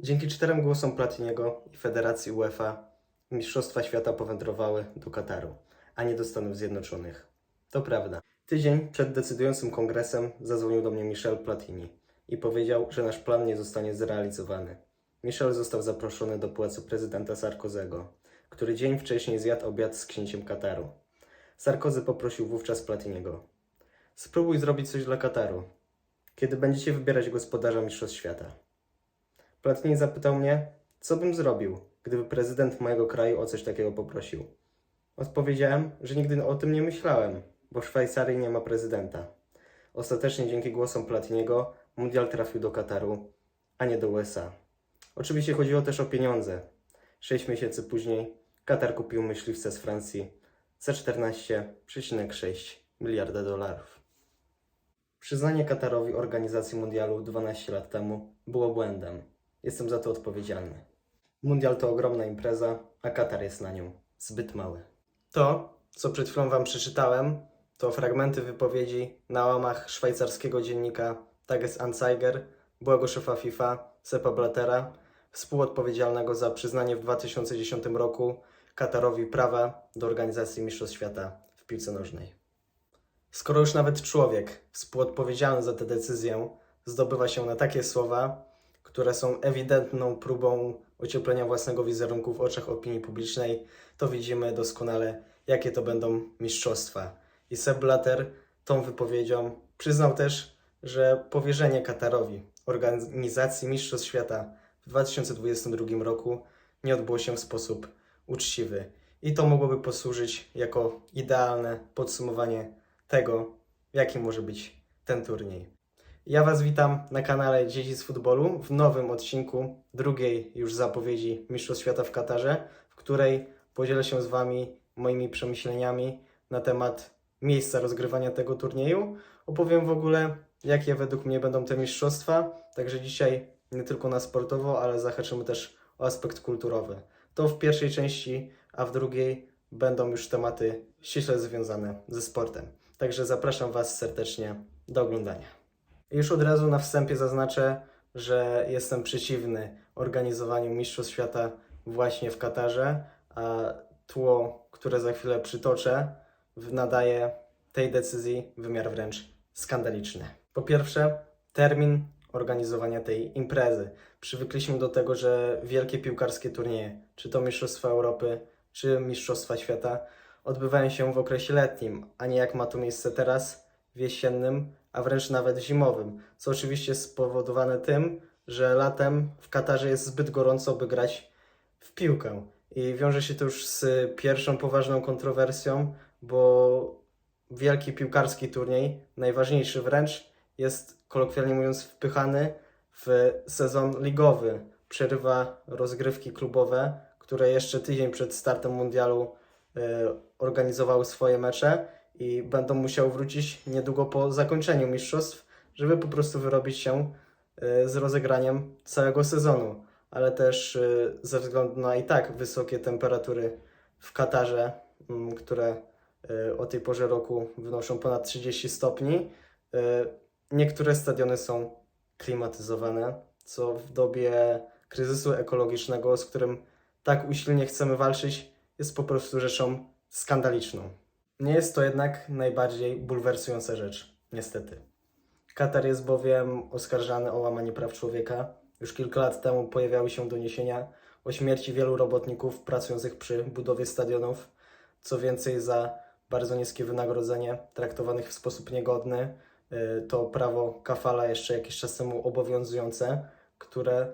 Dzięki czterem głosom Platiniego i Federacji UEFA Mistrzostwa Świata powędrowały do Kataru, a nie do Stanów Zjednoczonych. To prawda. Tydzień przed decydującym kongresem zadzwonił do mnie Michel Platini i powiedział, że nasz plan nie zostanie zrealizowany. Michel został zaproszony do płacu prezydenta Sarkozego, który dzień wcześniej zjadł obiad z księciem Kataru. Sarkozy poprosił wówczas Platiniego. Spróbuj zrobić coś dla Kataru, kiedy będziecie wybierać gospodarza Mistrzostw Świata. Platini zapytał mnie, co bym zrobił, gdyby prezydent mojego kraju o coś takiego poprosił. Odpowiedziałem, że nigdy o tym nie myślałem, bo w Szwajcarii nie ma prezydenta. Ostatecznie dzięki głosom Platiniego mundial trafił do Kataru, a nie do USA. Oczywiście chodziło też o pieniądze. Sześć miesięcy później Katar kupił myśliwce z Francji za 14,6 miliarda dolarów. Przyznanie Katarowi organizacji mundialu 12 lat temu było błędem. Jestem za to odpowiedzialny. Mundial to ogromna impreza, a Katar jest na nią zbyt mały. To, co przed chwilą Wam przeczytałem, to fragmenty wypowiedzi na łamach szwajcarskiego dziennika Tages Anzeiger, byłego szefa FIFA Sepa Blattera, współodpowiedzialnego za przyznanie w 2010 roku Katarowi prawa do organizacji Mistrzostw Świata w piłce nożnej. Skoro już nawet człowiek współodpowiedzialny za tę decyzję zdobywa się na takie słowa, które są ewidentną próbą ocieplenia własnego wizerunku w oczach opinii publicznej, to widzimy doskonale, jakie to będą mistrzostwa. I Sepp Blatter tą wypowiedzią przyznał też, że powierzenie Katarowi organizacji Mistrzostw Świata w 2022 roku nie odbyło się w sposób uczciwy. I to mogłoby posłużyć jako idealne podsumowanie tego, jaki może być ten turniej. Ja Was witam na kanale Dzieci z Futbolu w nowym odcinku drugiej już zapowiedzi Mistrzostw Świata w Katarze, w której podzielę się z Wami moimi przemyśleniami na temat miejsca rozgrywania tego turnieju. Opowiem w ogóle, jakie według mnie będą te mistrzostwa. Także dzisiaj nie tylko na sportowo, ale zahaczymy też o aspekt kulturowy. To w pierwszej części, a w drugiej będą już tematy ściśle związane ze sportem. Także zapraszam Was serdecznie do oglądania. Już od razu na wstępie zaznaczę, że jestem przeciwny organizowaniu Mistrzostw Świata właśnie w Katarze, a tło, które za chwilę przytoczę, nadaje tej decyzji wymiar wręcz skandaliczny. Po pierwsze, termin organizowania tej imprezy. Przywykliśmy do tego, że wielkie piłkarskie turnieje, czy to Mistrzostwa Europy, czy Mistrzostwa Świata, odbywają się w okresie letnim, a nie jak ma to miejsce teraz, w jesiennym, a wręcz nawet zimowym, co oczywiście jest spowodowane tym, że latem w Katarze jest zbyt gorąco, by grać w piłkę. I wiąże się to już z pierwszą poważną kontrowersją, bo wielki piłkarski turniej, najważniejszy wręcz, jest kolokwialnie mówiąc wpychany w sezon ligowy. Przerywa rozgrywki klubowe, które jeszcze tydzień przed startem mundialu e, organizowały swoje mecze i będą musiały wrócić niedługo po zakończeniu mistrzostw, żeby po prostu wyrobić się e, z rozegraniem całego sezonu. Ale też e, ze względu na i tak wysokie temperatury w Katarze, m, które e, o tej porze roku wynoszą ponad 30 stopni, niektóre stadiony są klimatyzowane, co w dobie kryzysu ekologicznego, z którym tak usilnie chcemy walczyć, jest po prostu rzeczą skandaliczną. Nie jest to jednak najbardziej bulwersująca rzecz, niestety. Katar jest bowiem oskarżany o łamanie praw człowieka. Już kilka lat temu pojawiały się doniesienia o śmierci wielu robotników pracujących przy budowie stadionów. Co więcej, za bardzo niskie wynagrodzenie, traktowanych w sposób niegodny, y, to prawo kafala jeszcze jakiś czas temu obowiązujące, które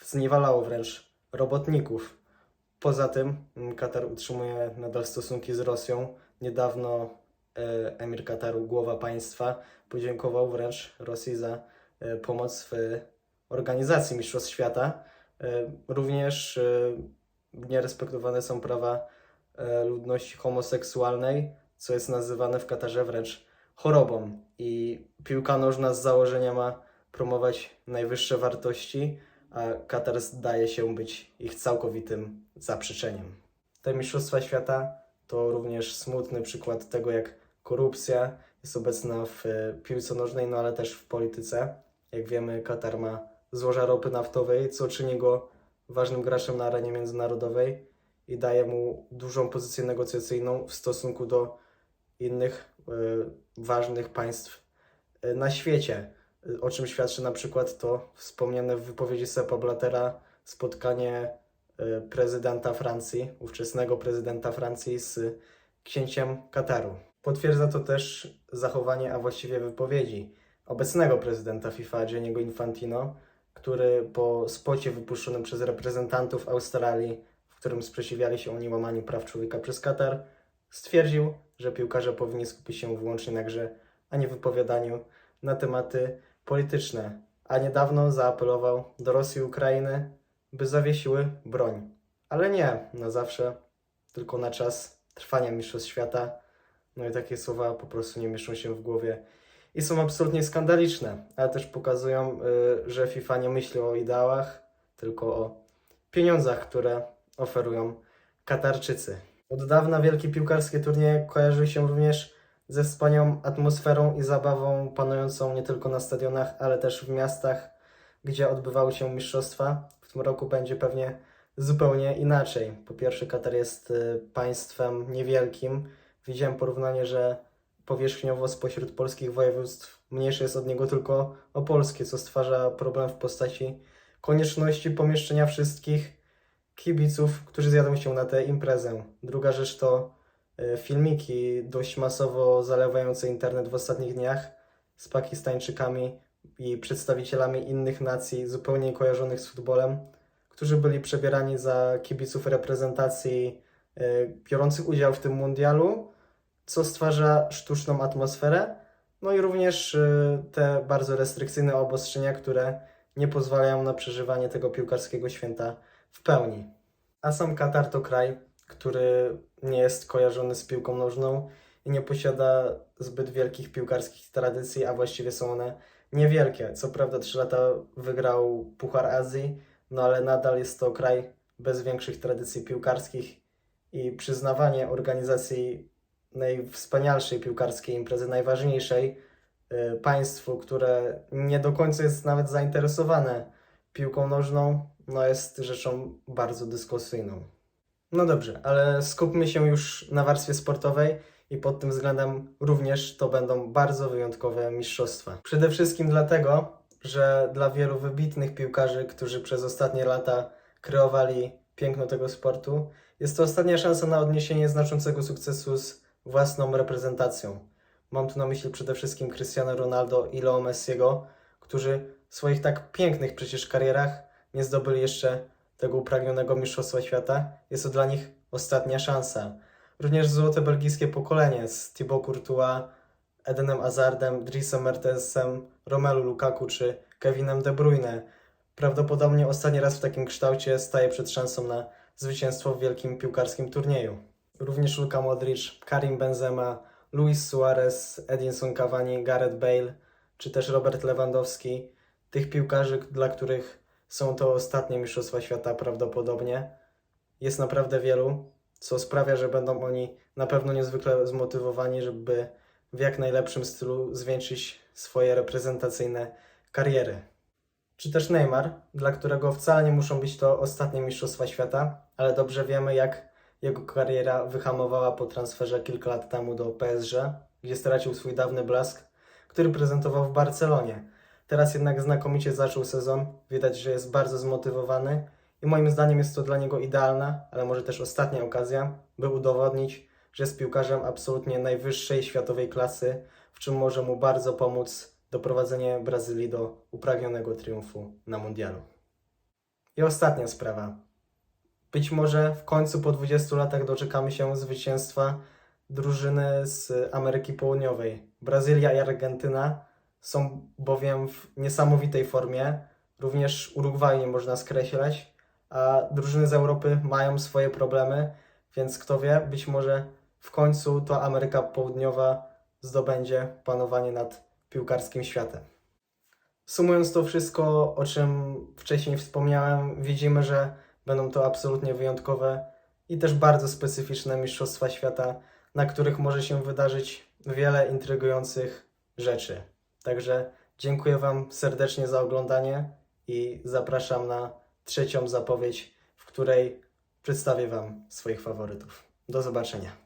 zniewalało wręcz robotników. Poza tym mm, Katar utrzymuje nadal stosunki z Rosją. Niedawno e, emir Kataru, głowa państwa, podziękował wręcz Rosji za e, pomoc w organizacji Mistrzostw Świata. E, Również nierespektowane są prawa ludności homoseksualnej, co jest nazywane w Katarze wręcz chorobą. I piłka nożna z założenia ma promować najwyższe wartości, a Katar zdaje się być ich całkowitym zaprzeczeniem. Te Mistrzostwa Świata to również smutny przykład tego, jak korupcja jest obecna w e, piłce nożnej, no ale też w polityce. Jak wiemy, Katar ma złoża ropy naftowej, co czyni go ważnym graczem na arenie międzynarodowej i daje mu dużą pozycję negocjacyjną w stosunku do innych e, ważnych państw e, na świecie. O czym świadczy na przykład to wspomniane w wypowiedzi Sepa Blattera spotkanie prezydenta Francji, ówczesnego prezydenta Francji z księciem Kataru. Potwierdza to też zachowanie, a właściwie wypowiedzi obecnego prezydenta FIFA, Gianniego Infantino, który po spocie wypuszczonym przez reprezentantów Australii, w którym sprzeciwiali się oni łamaniu praw człowieka przez Katar, stwierdził, że piłkarze powinni skupić się wyłącznie na grze, a nie wypowiadaniu na tematy polityczne. A niedawno zaapelował do Rosji i Ukrainy, by zawiesiły broń. Ale nie na zawsze, tylko na czas trwania Mistrzostw Świata. No i takie słowa po prostu nie mieszczą się w głowie i są absolutnie skandaliczne, ale też pokazują, y, że FIFA nie myśli o ideałach, tylko o pieniądzach, które oferują Katarczycy. Od dawna wielkie piłkarskie turnieje kojarzy się również ze wspaniałą atmosferą i zabawą panującą nie tylko na stadionach, ale też w miastach, gdzie odbywały się mistrzostwa. Tym roku będzie pewnie zupełnie inaczej. Po pierwsze, Katar jest y, państwem niewielkim. Widziałem porównanie, że powierzchniowo spośród polskich województw mniejsze jest od niego tylko opolskie, co stwarza problem w postaci konieczności pomieszczenia wszystkich kibiców, którzy zjadą się na tę imprezę. Druga rzecz to e, filmiki dość masowo zalewające internet w ostatnich dniach z Pakistańczykami i przedstawicielami innych nacji zupełnie kojarzonych z futbolem, którzy byli przebierani za kibiców reprezentacji e, biorących udział w tym mundialu, co stwarza sztuczną atmosferę. No i również y, te bardzo restrykcyjne obostrzenia, które nie pozwalają na przeżywanie tego piłkarskiego święta w pełni. A sam Katar to kraj, który nie jest kojarzony z piłką nożną i nie posiada zbyt wielkich piłkarskich tradycji, a właściwie są one niewielkie. Co prawda, trzy lata wygrał Puchar Azji, no ale nadal jest to kraj bez większych tradycji piłkarskich i przyznawanie organizacji najwspanialszej piłkarskiej imprezy, najważniejszej y, państwu, które nie do końca jest nawet zainteresowane piłką nożną, no jest rzeczą bardzo dyskusyjną. No dobrze, ale skupmy się już na warstwie sportowej i pod tym względem również to będą bardzo wyjątkowe mistrzostwa. Przede wszystkim dlatego, że dla wielu wybitnych piłkarzy, którzy przez ostatnie lata kreowali piękno tego sportu, jest to ostatnia szansa na odniesienie znaczącego sukcesu z własną reprezentacją. Mam tu na myśli przede wszystkim Cristiano Ronaldo i Leo Messiego, którzy w swoich tak pięknych przecież karierach nie zdobyli jeszcze tego upragnionego Mistrzostwa Świata. Jest to dla nich ostatnia szansa. Również złote belgijskie pokolenie z Thibaut Courtois, Edenem Hazardem, Drisem Mertensem, Romelu Lukaku czy Kevinem De Bruyne. Prawdopodobnie ostatni raz w takim kształcie staje przed szansą na zwycięstwo w wielkim piłkarskim turnieju. Również Luka Modric, Karim Benzema, Luis Suarez, Edinson Cavani, Gareth Bale, czy też Robert Lewandowski. Tych piłkarzy, dla których są to ostatnie Mistrzostwa Świata prawdopodobnie. Jest naprawdę wielu, co sprawia, że będą oni na pewno niezwykle zmotywowani, żeby w jak najlepszym stylu zwieńczyć swoje reprezentacyjne kariery. Czy też Neymar, dla którego wcale nie muszą być to ostatnie Mistrzostwa Świata, ale dobrze wiemy, jak jego kariera wyhamowała po transferze kilka lat temu do PSG, gdzie stracił swój dawny blask, który prezentował w Barcelonie. Teraz jednak znakomicie zaczął sezon, widać, że jest bardzo zmotywowany i moim zdaniem jest to dla niego idealna, ale może też ostatnia okazja, by udowodnić, że jest piłkarzem absolutnie najwyższej światowej klasy, w czym może mu bardzo pomóc doprowadzenie Brazylii do upragnionego triumfu na mundialu. I ostatnia sprawa. Być może w końcu po 20 latach doczekamy się zwycięstwa drużyny z Ameryki Południowej. Brazylia i Argentyna są bowiem w niesamowitej formie. Również Urugwaj nie można skreślać, a drużyny z Europy mają swoje problemy, więc kto wie, być może w końcu to Ameryka Południowa zdobędzie panowanie nad piłkarskim światem. Sumując to wszystko, o czym wcześniej wspomniałem, widzimy, że będą to absolutnie wyjątkowe i też bardzo specyficzne Mistrzostwa Świata, na których może się wydarzyć wiele intrygujących rzeczy. Także dziękuję Wam serdecznie za oglądanie i zapraszam na trzecią zapowiedź, w której przedstawię Wam swoich faworytów. Do zobaczenia.